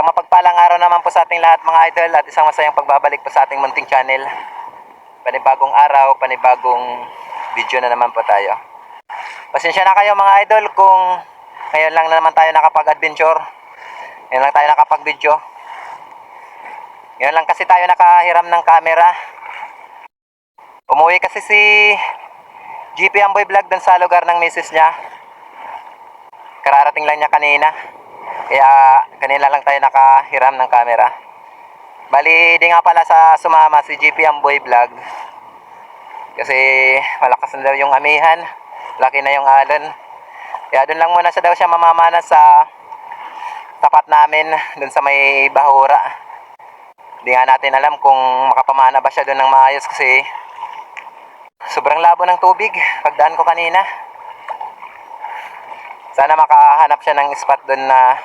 Isang mapagpalang araw naman po sa ating lahat mga idol at isang masayang pagbabalik po sa ating munting channel. Panibagong araw, panibagong video na naman po tayo. Pasensya na kayo mga idol kung ngayon lang naman tayo nakapag-adventure. Ngayon lang tayo nakapag-video. Ngayon lang kasi tayo nakahiram ng camera. Umuwi kasi si GP Amboy Vlog dun sa lugar ng misis niya. Kararating lang niya kanina. Kaya kanina lang tayo nakahiram ng camera. Bali, di nga pala sa sumama si GP Amboy Vlog. Kasi malakas na daw yung amihan. Laki na yung alon. Kaya doon lang muna siya daw siya mamamana sa tapat namin, doon sa may bahura. Hindi nga natin alam kung makapamana ba siya doon ng maayos kasi sobrang labo ng tubig pagdaan ko kanina. Sana makahanap siya ng spot doon na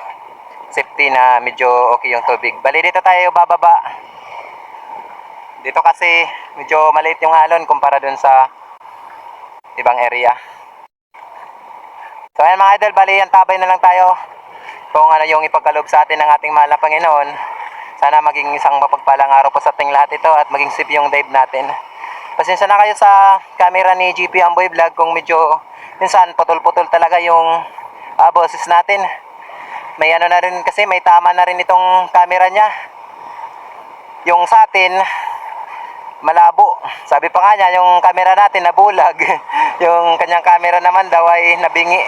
safety na medyo okay yung tubig. Bali dito tayo bababa. Dito kasi medyo maliit yung alon kumpara doon sa ibang area. So ayan mga idol, bali yan tabay na lang tayo kung ano yung ipagkaloob sa atin ng ating mahal na Panginoon. Sana maging isang mapagpalang araw po sa ating lahat ito at maging safe yung dive natin. Pasensya na kayo sa camera ni GP Amboy Vlog kung medyo minsan putol-putol talaga yung ah, boses natin. May ano na rin kasi may tama na rin itong camera niya. Yung sa atin, malabo. Sabi pa nga niya, yung camera natin nabulag. yung kanyang camera naman daw ay nabingi.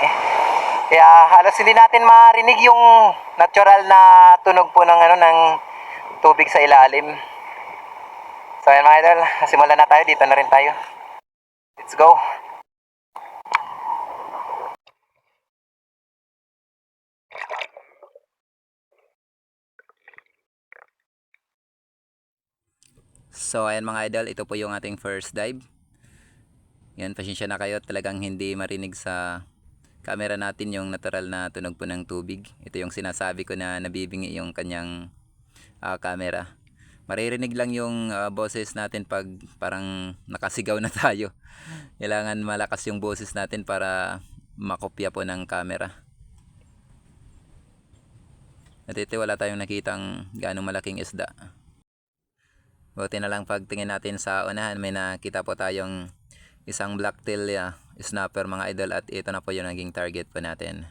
Kaya halos hindi natin marinig yung natural na tunog po ng ano ng tubig sa ilalim. So ayan mga idol, simulan na tayo. Dito na rin tayo. Let's go. So ayan mga idol, ito po yung ating first dive. Yan, pasensya na kayo. Talagang hindi marinig sa camera natin yung natural na tunog po ng tubig. Ito yung sinasabi ko na nabibingi yung kanyang ah, camera. Maririnig lang yung ah, boses natin pag parang nakasigaw na tayo. Kailangan malakas yung boses natin para makopya po ng camera. At ito wala tayong nakitang ganong malaking isda. Buti na lang pagtingin natin sa unahan, may nakita po tayong isang blacktail uh, snapper mga idol at ito na po yung naging target po natin.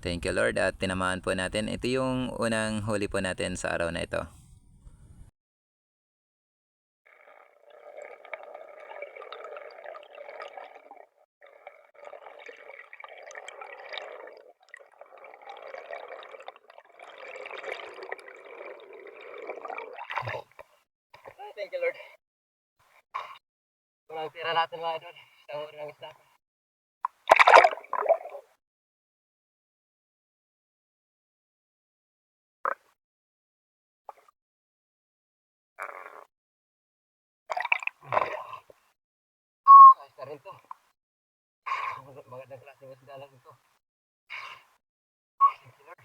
Thank you Lord at tinamaan po natin. Ito yung unang huli po natin sa araw na ito. Thank you Lord. Unang tira natin mga idol. Isang uri ng isda. Ayos na rin to. Mag- Magandang klase ng isda lang ito. Thank you Lord.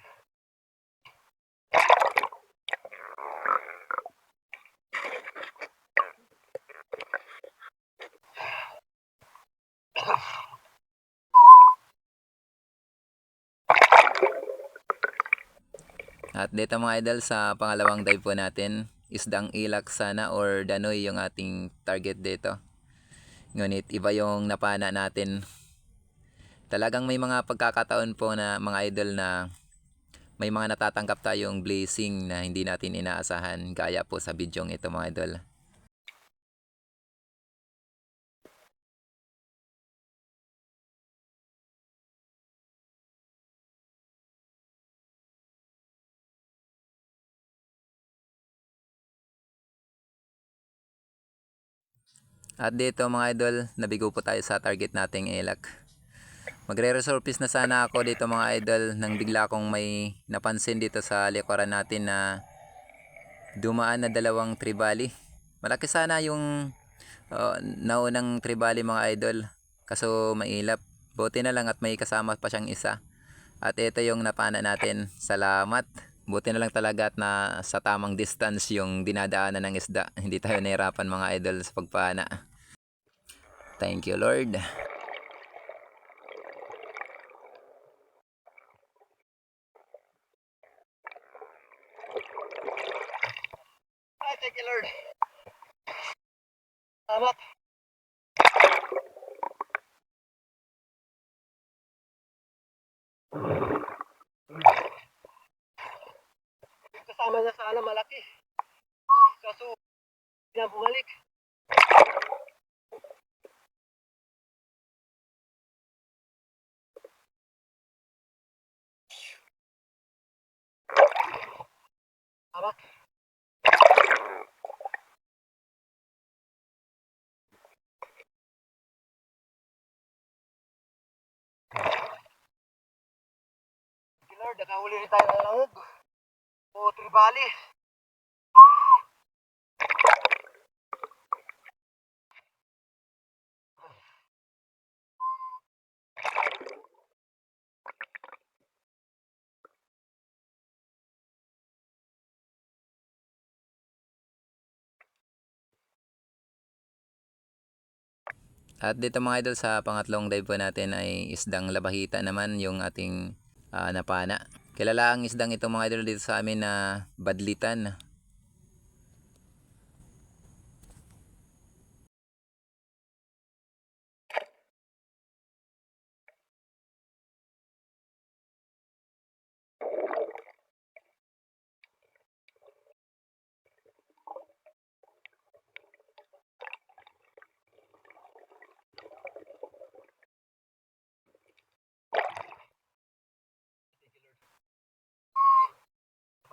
At dito mga idol sa pangalawang dive po natin, isdang ilak sana or danoy yung ating target dito. Ngunit iba yung napana natin. Talagang may mga pagkakataon po na mga idol na may mga natatanggap tayong blazing na hindi natin inaasahan gaya po sa bidyong ito mga idol. At dito mga idol, nabigo po tayo sa target nating ilak. Magre-resurface na sana ako dito mga idol nang bigla kong may napansin dito sa likuran natin na dumaan na dalawang tribali. Malaki sana yung uh, naunang tribali mga idol. Kaso mailap. Buti na lang at may kasama pa siyang isa. At ito yung napana natin. Salamat. Buti na lang talaga at na sa tamang distance yung dinadaanan ng isda. Hindi tayo nahirapan mga idol sa pagpana. Thank you, Lord. Thank you, Lord. Kasama niya sana malaki. Kaso, hindi na bumalik. You, Lord, nakahuli rin tayo ng langog. O, tribali. At dito mga idol sa pangatlong dive po natin ay isdang labahita naman yung ating ah, napana. Kilala ang isdang ito mga idol dito sa amin na badlitan.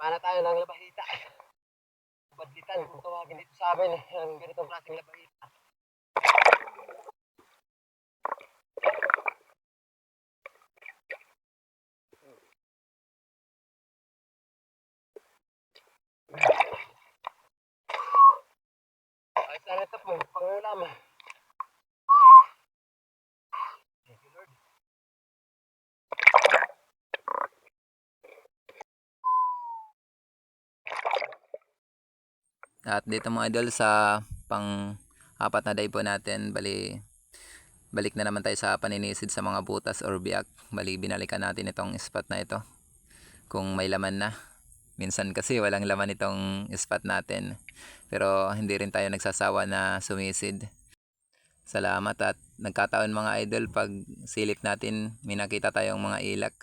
Paano tayo ng labahita? Badlitan, kung tawagin dito sa amin, ang ganitong klaseng labahita. Ay, sana ito po, pangulam. At dito mga idol sa pang apat na dive po natin, bali balik na naman tayo sa paninisid sa mga butas or biyak. Bali binalikan natin itong spot na ito kung may laman na. Minsan kasi walang laman itong spot natin. Pero hindi rin tayo nagsasawa na sumisid. Salamat at nagkataon mga idol pag silip natin may nakita tayong mga ilak.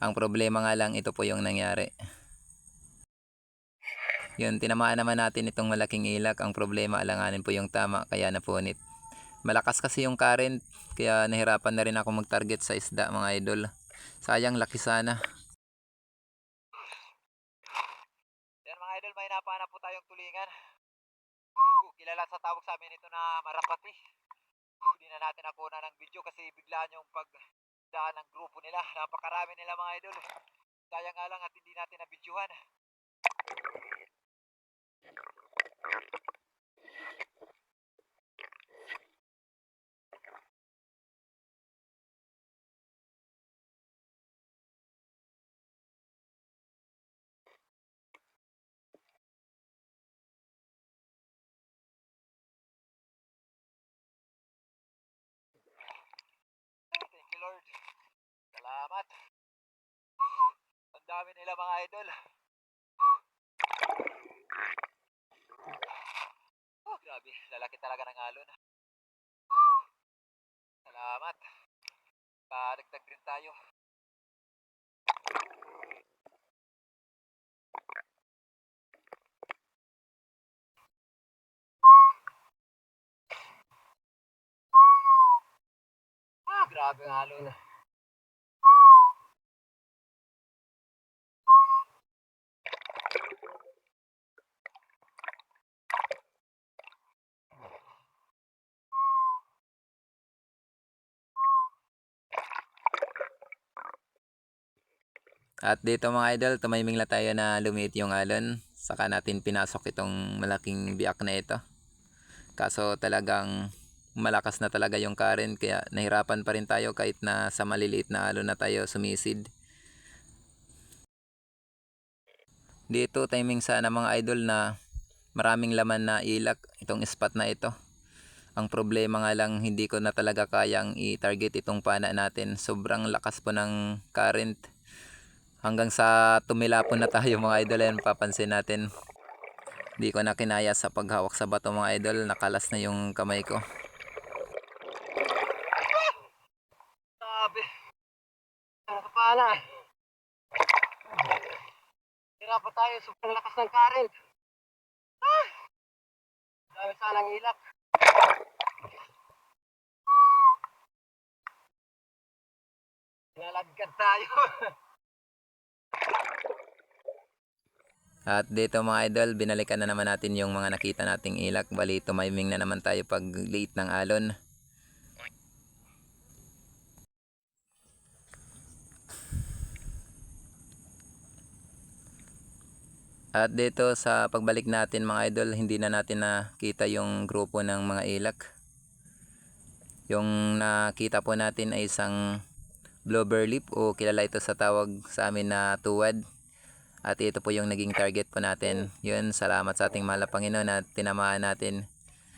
Ang problema nga lang ito po yung nangyari. Yun, tinamaan naman natin itong malaking ilak. Ang problema, alanganin po yung tama, kaya napunit. Malakas kasi yung current, kaya nahirapan na rin ako mag-target sa isda mga idol. Sayang, laki sana. Yan mga idol, may napana po tayong tulingan. Kilala sa tawag sa amin ito na marapati. Hindi na natin nakuha ng video kasi biglaan yung pagdaan ng grupo nila. Napakarami nila mga idol. Sayang nga lang at hindi natin na-videohan. Thank you, Lord. Salamat. Ang dami nila mga idol. Grabe. Lalaki talaga ng alon. Salamat. Paragdag rin tayo. Ah, grabe ang alon. At dito mga idol, tumiming na tayo na lumiit yung alon. Saka natin pinasok itong malaking biak na ito. Kaso talagang malakas na talaga yung current kaya nahirapan pa rin tayo kahit na sa maliliit na alon na tayo sumisid. Dito timing sana mga idol na maraming laman na ilak itong spot na ito. Ang problema nga lang hindi ko na talaga kayang i-target itong pana natin. Sobrang lakas po ng current hanggang sa tumilapon na tayo mga idol yan papansin natin Di ko na kinaya sa paghawak sa bato mga idol. Nakalas na yung kamay ko. Sabi. Nakapana. Tira pa tayo. Sobrang lakas ng current. Ah! Dami sanang ilak. Nalagkad tayo. At dito mga idol, binalikan na naman natin yung mga nakita nating ilak. Bali, tumiming na naman tayo pag late ng alon. At dito sa pagbalik natin mga idol, hindi na natin nakita yung grupo ng mga ilak. Yung nakita po natin ay isang blowber leaf o kilala ito sa tawag sa amin na tuwad. At ito po yung naging target po natin. Yun, salamat sa ating mahal na Panginoon at tinamaan natin.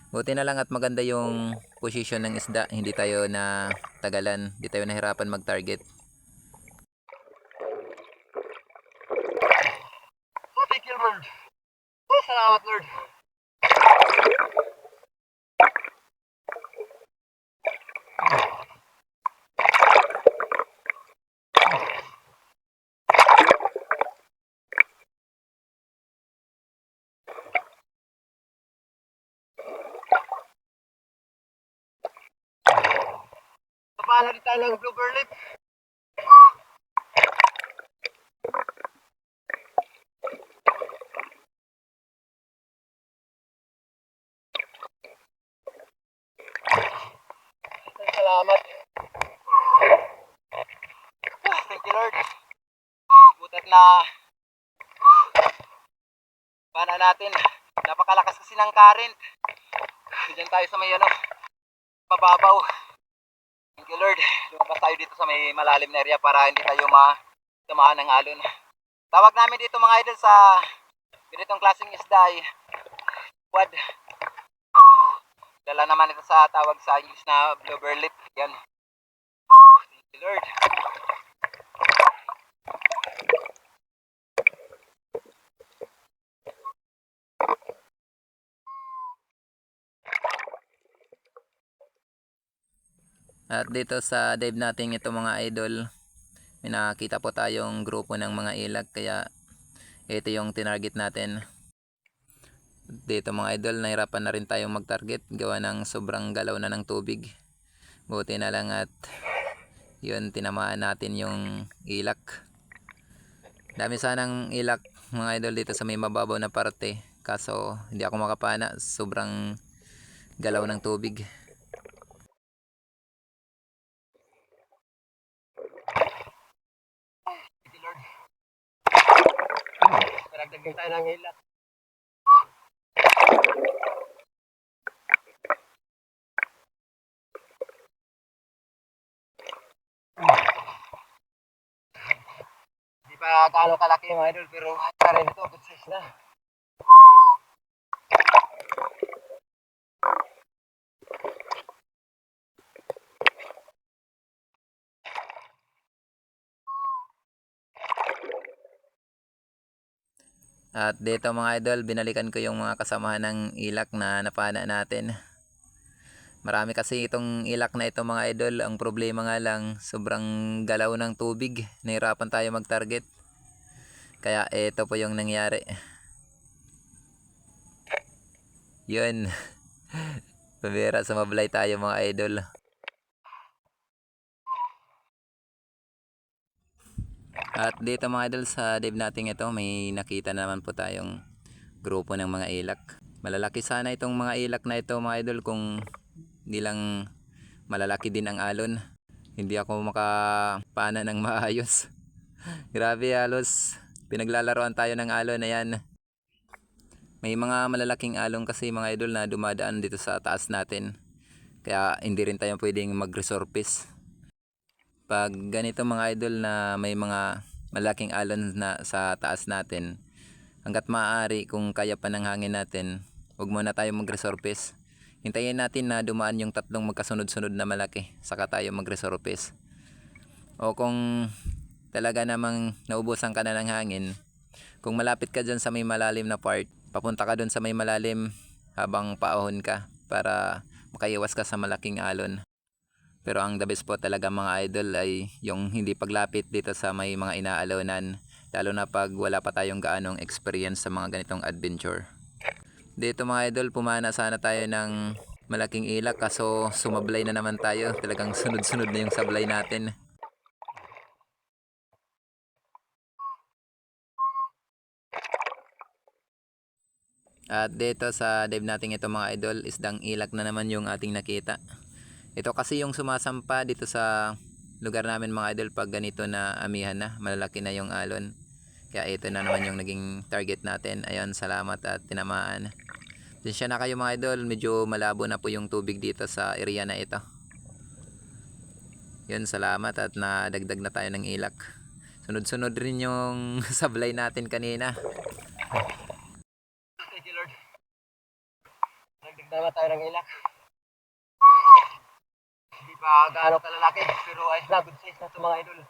Buti na lang at maganda yung position ng isda. Hindi tayo na tagalan. Hindi tayo nahirapan mag-target. Oh, thank you, Lord. Oh, salamat, Lord. Paano rin tayo ng blooper lip? Salamat. Ah, Thank you, Lord. Butat na pana natin. Napakalakas kasi ng current. Diyan tayo sa may ano, mababaw. Thank you, Lord. Lumabas tayo dito sa may malalim na area para hindi tayo matamaan ng alon. Tawag namin dito mga idol sa ganitong klaseng isda ay quad. Dala naman ito sa tawag sa English na blubber lip. Yan. Thank you, Lord. At dito sa dive natin ito mga idol, may nakita po tayong grupo ng mga ilag kaya ito yung tinarget natin. Dito mga idol, nahirapan na rin tayong mag-target gawa ng sobrang galaw na ng tubig. Buti na lang at yun, tinamaan natin yung ilak. Dami sanang ilak mga idol dito sa may mababaw na parte. Kaso hindi ako makapana, sobrang galaw ng tubig. Thank you, Lord. Paragdagan tayo ng ilat. Hindi pa gaano kalaki mga idol, pero pa rin ito, good size na. At dito mga idol, binalikan ko yung mga kasamahan ng ilak na napana natin. Marami kasi itong ilak na ito mga idol. Ang problema nga lang, sobrang galaw ng tubig. Nahirapan tayo mag-target. Kaya ito po yung nangyari. Yun. Pabira, sumablay tayo mga idol. At dito mga idol sa dive natin ito may nakita naman po tayong grupo ng mga ilak. Malalaki sana itong mga ilak na ito mga idol kung hindi lang malalaki din ang alon. Hindi ako makapana ng maayos. Grabe halos pinaglalaroan tayo ng alon na. May mga malalaking alon kasi mga idol na dumadaan dito sa taas natin. Kaya hindi rin tayo pwedeng mag-resurface pag ganito mga idol na may mga malaking alon na sa taas natin hanggat maaari kung kaya pa ng hangin natin huwag muna tayo mag-resurface hintayin natin na dumaan yung tatlong magkasunod-sunod na malaki saka tayo mag-resurface o kung talaga namang naubusan ka na ng hangin kung malapit ka dyan sa may malalim na part papunta ka dun sa may malalim habang paahon ka para makaiwas ka sa malaking alon. Pero ang the best po talaga mga idol ay yung hindi paglapit dito sa may mga inaalonan. Lalo na pag wala pa tayong gaanong experience sa mga ganitong adventure. Dito mga idol, pumana sana tayo ng malaking ilak kaso sumablay na naman tayo. Talagang sunod-sunod na yung sablay natin. At dito sa dive natin ito mga idol, isdang ilak na naman yung ating nakita. Ito kasi yung sumasampa dito sa lugar namin mga idol pag ganito na amihan na, malalaki na yung alon. Kaya ito na naman yung naging target natin. Ayun, salamat at tinamaan. Dinsya na kayo mga idol, medyo malabo na po yung tubig dito sa area na ito. Yun, salamat at nadagdag na tayo ng ilak. Sunod-sunod rin yung sablay natin kanina. Thank you, Lord. Nagdig naman tayo ng ilak. Pa gaano kalalaki, pero ayos na, good size na ito mga idol.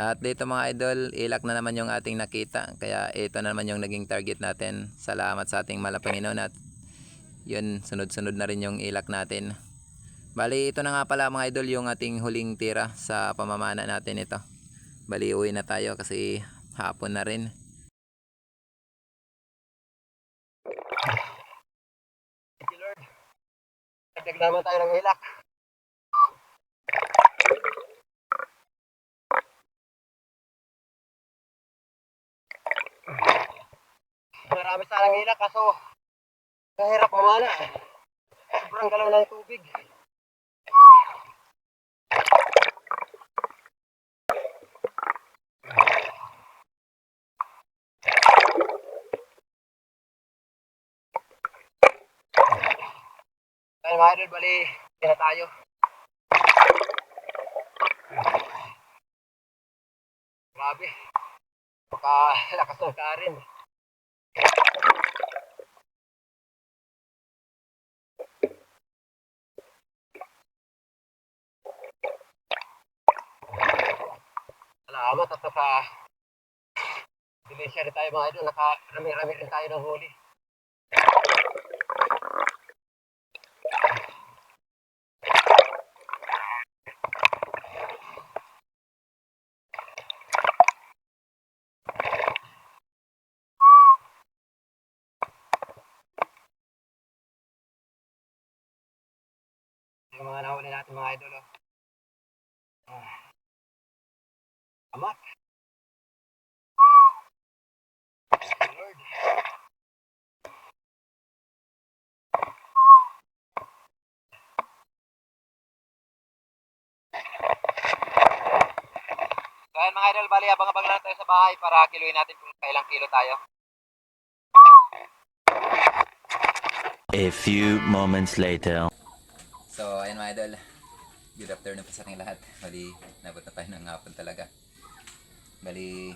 At dito mga idol, ilak na naman yung ating nakita. Kaya ito na naman yung naging target natin. Salamat sa ating malapanginoon at yun, sunod-sunod na rin yung ilak natin. Bali, ito na nga pala mga idol yung ating huling tira sa pamamana natin ito. Bali, uwi na tayo kasi hapon na rin. Thank you, Lord. Nagdig naman tayo ng ilak. Marami sanang ilak kaso kahirap mamana. Sobrang galaw ng tubig. Kaya mga idol, bali, hindi tayo. Grabe. Baka lakas ng karin. Salamat at naka Dilisya rin tayo mga idol, nakarami-rami rin tayo ng huli. Yung mga nahuli natin mga idol. Oh. Ah. Amat. So ayan mga idol, bali abang-abang lang tayo sa bahay para kiluin natin kung kailang kilo tayo. A few moments later. So, ayun mga idol. Good afternoon po sa ating lahat. Bali, nabot na tayo ng hapon talaga. Bali,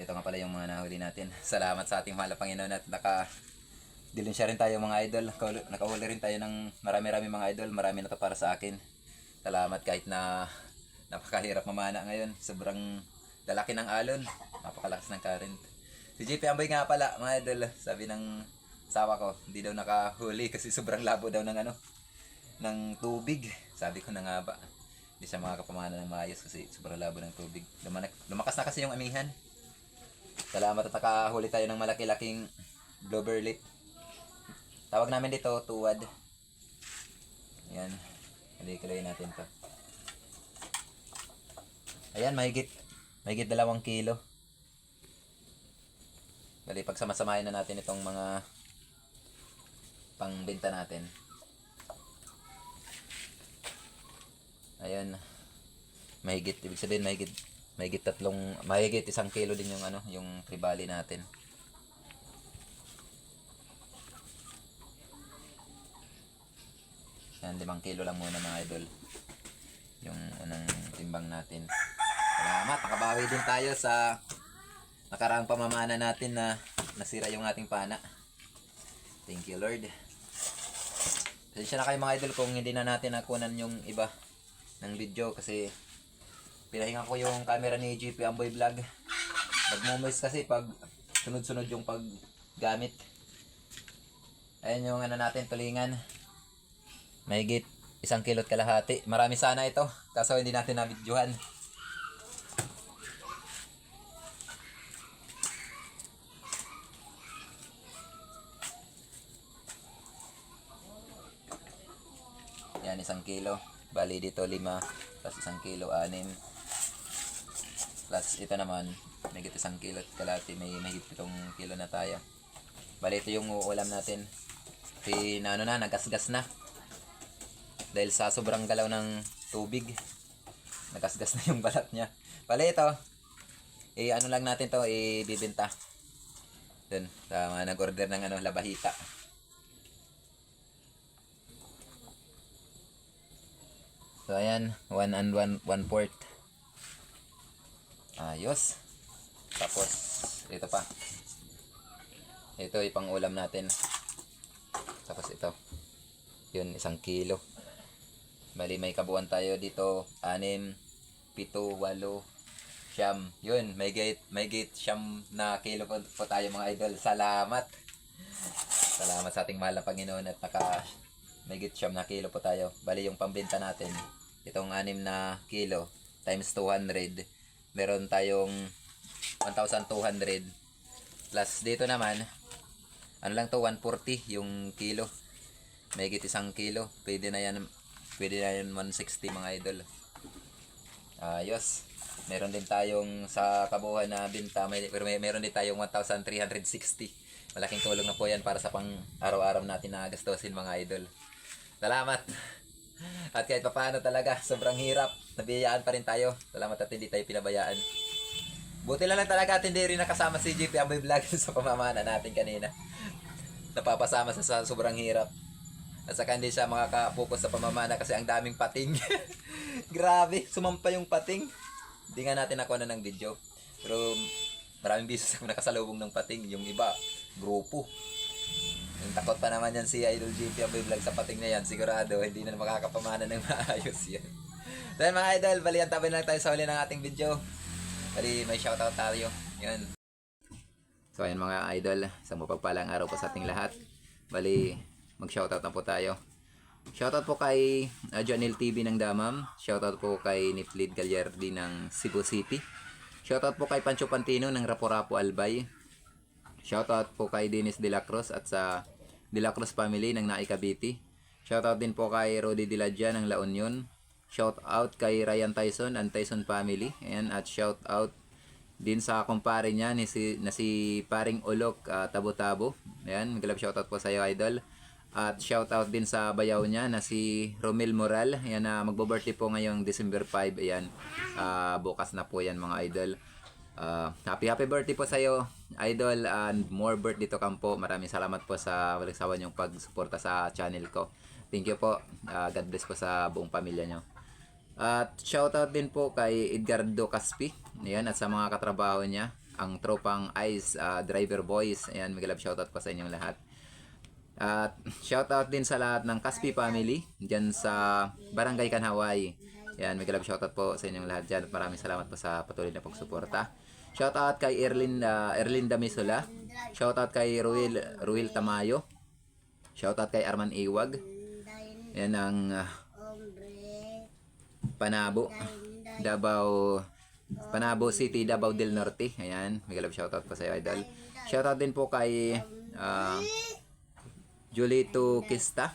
ito nga pala yung mga nahuli natin. Salamat sa ating mahal na Panginoon at naka dilin siya rin tayo mga idol. Nakahuli rin tayo ng marami-rami mga idol. Marami na to para sa akin. Salamat kahit na napakahirap mamana ngayon. Sobrang lalaki ng alon. Napakalakas ng current. Si JP Amboy nga pala mga idol. Sabi ng sawa ko, hindi daw nakahuli kasi sobrang labo daw ng ano, ng tubig. Sabi ko na nga ba, hindi siya makakapamana ng maayos kasi sobrang labo ng tubig. Lumanak, lumakas na kasi yung amihan. Salamat at nakahuli tayo ng malaki-laking blubber lip. Tawag namin dito, tuwad. Yan. Kali-kaloy natin to. Ayan, mahigit. Mahigit dalawang kilo. Bali, pagsamasamahin na natin itong mga pangbenta natin. Ayun. Mahigit, ibig sabihin mahigit mahigit tatlong, mahigit isang kilo din yung ano, yung tribali natin. Yan, limang kilo lang muna mga idol. Yung unang timbang natin. Salamat, nakabawi din tayo sa nakaraang pamamana natin na nasira yung ating pana. Thank you Lord. Tensya na kayo mga idol kung hindi na natin nakunan yung iba ng video kasi pinahinga ko yung camera ni GP Amboy Vlog. Nagmumoist kasi pag sunod-sunod yung paggamit. Ayan yung ano natin, tulingan. Mahigit isang kilot kalahati. Marami sana ito, kaso hindi natin nabidyohan. Yan, isang kilo. Bali dito lima, plus isang kilo, anim. Plus ito naman, may isang kilo at kalati, may mahigit pitong kilo na tayo. Bali ito yung uulam natin. Si na ano na, nagasgas na. Dahil sa sobrang galaw ng tubig, nagasgas na yung balat niya. Bali ito, eh ano lang natin to, ibibenta. Dun, sa mga nag-order ng ano, labahita. So ayan, 1 and 1 one fourth. Ayos. Tapos ito pa. Ito ipang ulam natin. Tapos ito. Yun, isang kilo. Bali may kabuuan tayo dito. Anim, pito, walo, siyam. Yun, may gate, may gate siyam na kilo po, po tayo mga idol. Salamat. Salamat sa ating mahal na Panginoon at naka may git siyam na kilo po tayo. Bali yung pambenta natin, itong anim na kilo times 200, meron tayong 1,200 plus dito naman, ano lang to, 140 yung kilo. May git isang kilo. Pwede na yan, pwede na yan 160 mga idol. Ayos. Meron din tayong sa kabuuan na binta, may, may, meron din tayong 1,360. Malaking tulong na po yan para sa pang araw-araw natin na gastusin mga idol. Salamat! At kahit pa paano talaga, sobrang hirap. Nabiyayaan pa rin tayo. Salamat at hindi tayo pinabayaan. Buti lang lang talaga at hindi rin nakasama si GP Amboy Vlog sa pamamana natin kanina. Napapasama sa, sa sobrang hirap. At saka hindi siya makakapokus sa pamamana kasi ang daming pating. Grabe, sumampa yung pating. Hindi nga natin nakuha na ng video. Pero maraming bisis ako nakasalubong ng pating. Yung iba, grupo. Yung takot pa naman yan si Idol GP Aboy Vlog sa pating na yan. Sigurado, hindi na makakapamana ng maayos yan. So yan mga idol, bali ang tabi lang tayo sa huli ng ating video. Bali may shoutout tayo. Yun. So ayan mga idol, isang mapagpalang araw po sa ating lahat. Bali, mag-shoutout na po tayo. Shoutout po kay uh, Janel TV ng Damam. Shoutout po kay Niplid Gagliardi ng Cebu City. Shoutout po kay Pancho Pantino ng Rapo-Rapo Albay. Shoutout po kay Dennis De La Cruz at sa De La Cruz family ng Nai Cavite. Shoutout din po kay Rodi De La Dia ng La Union. Shoutout kay Ryan Tyson and Tyson family. Ayan, at shoutout din sa kumpare niya ni si, na si paring Ulok ah, Tabo-Tabo. Ayan, magalap shoutout po sa iyo idol. At shoutout din sa bayaw niya na si Romel Moral. Ayan na magbo-birthday po ngayong December 5. Ayan. Ah, bukas na po yan mga idol. Ah, happy happy birthday po sa iyo, idol and more birthday to come po. Maraming salamat po sa walang sawa pagsuporta sa channel ko. Thank you po. Ah, God bless po sa buong pamilya niyo. At shoutout din po kay Edgardo Caspi. Ayan, at sa mga katrabaho niya, ang tropang Ice ah, Driver Boys. Ayan, may galap shoutout po sa inyong lahat. At shoutout din sa lahat ng Caspi family diyan sa Barangay Kanhaway. Yan, may galap shoutout po sa inyong lahat dyan. At maraming salamat po sa patuloy na pagsuporta. Shoutout kay Erlin, uh, Erlin Damisola. Shoutout kay Ruil, Ruil Tamayo. Shoutout kay Arman Iwag. Yan ang ah, Panabo. Davao Panabo City, Davao del Norte. Ayan, may galap shoutout po sa iyo, idol. Shoutout din po kay ah, Julito Kista.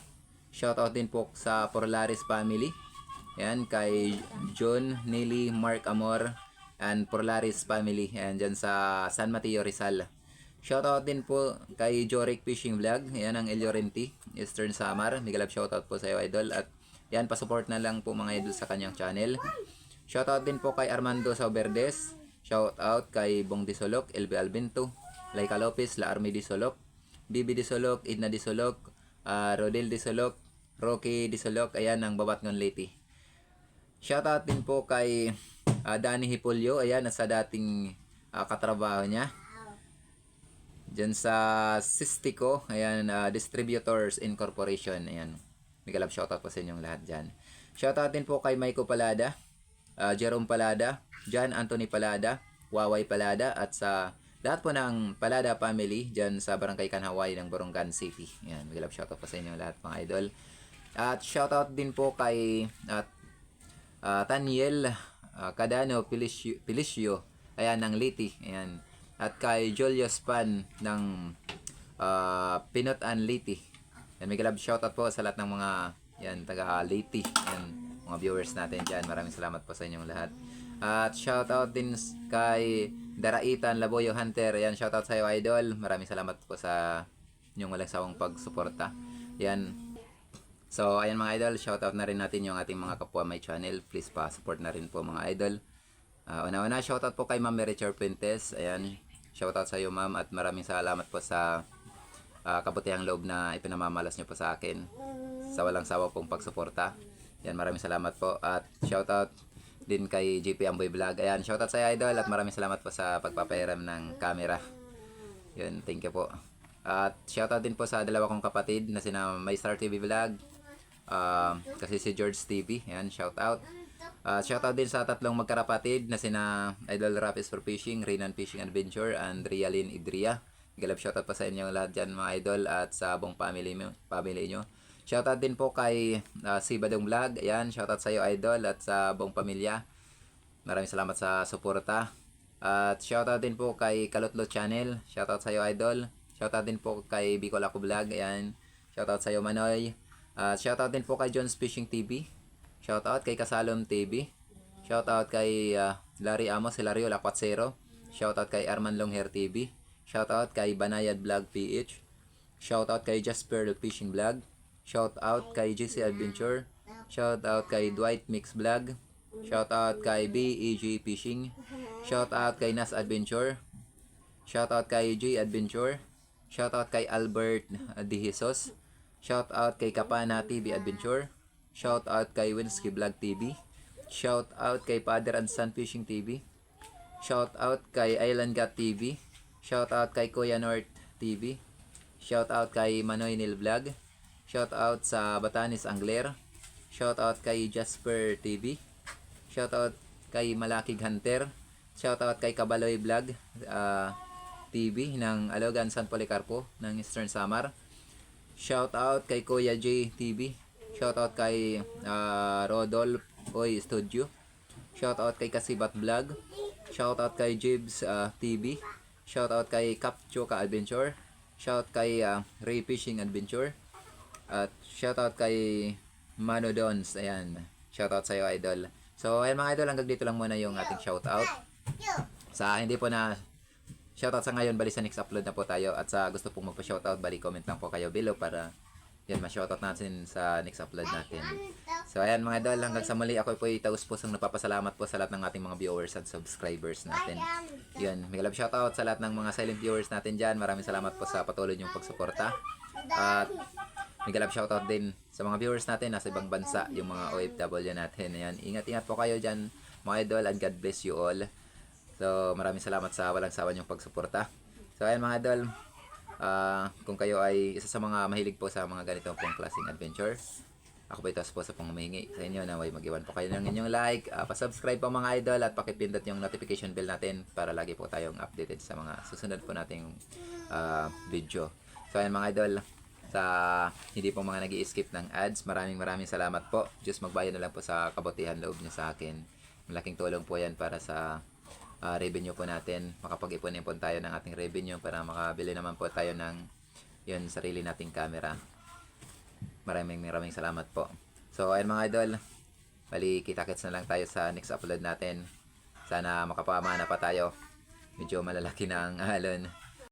Shoutout din po sa Porlaris family. Yan, kay John, Nelly, Mark Amor, and Porlaris family. Yan, dyan sa San Mateo, Rizal. Shoutout din po kay Jorik Fishing Vlog. Yan ang El Llorente, Eastern Samar. Migalab shoutout po sa iyo, idol. At yan, pasupport na lang po mga idol sa kanyang channel. Shoutout din po kay Armando Sauberdes. Shoutout kay Bong Disolok, LB Albento, Laika Lopez, La Army Disolok, Bibi Disolok, Idna Disolok, uh, Rodel Disolok, Rocky Disolok, ayan ang Babat Ngon Liti. Shoutout din po kay ah, Danny Hipulyo, ayan, nasa dating ah, katrabaho niya. Diyan sa Sistico, ayan, ah, Distributors Incorporation, ayan. Mega love shoutout po sa inyong lahat dyan. Shoutout din po kay Maiko Palada, ah, Jerome Palada, John Anthony Palada, Waway Palada, at sa lahat po ng Palada family dyan sa Barangay Kanhaway ng Borongan City. Yan, mega love shoutout po sa inyong lahat mga idol. At shoutout din po kay at Ah, Taniel ah, Cadano Pilisio, Pilisio ayan ng Liti ayan. At kay Julius Pan ng ah, Pinot and Liti. Yan may galab shoutout po sa lahat ng mga yan taga Liti yan mga viewers natin dyan. Maraming salamat po sa inyong lahat. At shoutout din kay Daraitan Laboyo Hunter. Yan shoutout sa iyo idol. Maraming salamat po sa inyong walang sawang pagsuporta. Yan So, ayan mga idol, shoutout na rin natin yung ating mga kapwa may channel. Please pa support na rin po mga idol. Ah, una-una, shoutout po kay Ma'am Mary Char Puentes. Ayan, shoutout sa iyo ma'am at maraming salamat po sa ah, kabutihang loob na ipinamamalas niyo po sa akin. Sa walang sawa pong pagsuporta. Ayan, maraming salamat po. At shoutout din kay JP Amboy Vlog. Ayan, shoutout sa iyo idol at maraming salamat po sa pagpapairam ng camera. Yun, thank you po. At shoutout din po sa dalawa kong kapatid na sina Maystar TV Vlog, ah, kasi si George TV, yan, shoutout. At shoutout din sa tatlong magkarapatid na sina Idol Rapis for Fishing, Renan Fishing Adventure, and Rialin Idria. Galap shoutout pa sa inyo lahat dyan mga idol at sa buong family, mo, family nyo. Shoutout din po kay ah, si Badong Vlog, ayan, shoutout sa iyo idol at sa buong pamilya. Maraming salamat sa suporta. At shoutout din po kay Kalotlo Channel. Shoutout sa iyo, Idol. Shoutout din po kay Bicol Ako Vlog. Ayan. Shoutout sa iyo, Manoy. At shoutout din po kay John's Fishing TV. Shoutout kay Kasalom TV. Shoutout kay ah, Larry Amos, Hilario Lacuatsero. Shoutout kay Arman Longhair TV. Shoutout kay Banayad Vlog PH. Shoutout kay Jasper the Fishing Vlog. Shoutout kay GC Adventure. Shoutout kay Dwight Mix Vlog. Shoutout kay BEG Fishing. Shoutout kay Nas Adventure. Shoutout kay J Adventure. Shoutout kay Albert De Jesus. Shoutout kay Kapana TV Adventure. Shoutout kay Winsky Vlog TV. Shoutout kay Father and Son Fishing TV. Shoutout kay Island Gat TV. Shoutout kay Kuya North TV. Shoutout kay Manoy Nil Vlog. Shoutout sa Batanis Angler. Shoutout kay Jasper TV. Shoutout kay Malakig Hunter. Shoutout kay Kabaloy Vlog ah, TV ng Alogan San Policarpo ng Eastern Samar. Shoutout kay Kuya J TV. Shoutout kay ah, Rodolf Oy Studio. Shoutout kay Kasibat Vlog. Shoutout kay Jibs ah, TV. Shoutout kay Kapchoka Adventure. Shout kay ah, Ray Fishing Adventure. At shoutout kay Mano Dons. Ayan. Shoutout sa iyo, idol. So, ayan mga idol, hanggang dito lang muna yung ating shoutout. Sa hindi po na shoutout sa ngayon, bali sa next upload na po tayo. At sa gusto pong magpa-shoutout, bali comment lang po kayo below para yan, ma-shoutout natin sa next upload natin. So, ayan mga idol, hanggang sa muli, ako po itaus pusong nagpapasalamat po sa lahat ng ating mga viewers at subscribers natin. Yun, may love shoutout sa lahat ng mga silent viewers natin dyan. Maraming salamat po sa patuloy niyong pagsuporta. At may love shoutout din sa mga viewers natin nasa ibang bansa, yung mga OFW natin. Ayan, ingat-ingat po kayo dyan mga idol and God bless you all. So, maraming salamat sa walang sawa niyong pagsuporta. So, ayan mga idol, ah, kung kayo ay isa sa mga mahilig po sa mga ganitong pong klaseng adventure, ako po ito po sa pong sa inyo na may mag-iwan po kayo ng inyong like, ah, pa-subscribe po mga idol at pakipindot yung notification bell natin para lagi po tayong updated sa mga susunod po nating ah, video. So ayan mga idol, sa hindi po mga nag skip ng ads, maraming maraming salamat po. Just magbayad na lang po sa kabutihan loob niyo sa akin. Malaking tulong po yan para sa ah, revenue po natin. Makapag-ipunin po tayo ng ating revenue para makabili naman po tayo ng yun, sarili nating camera. Maraming maraming salamat po. So, ayun mga idol. Bali, kita-kits na lang tayo sa next upload natin. Sana makapamana pa tayo. Medyo malalaki na ang alon.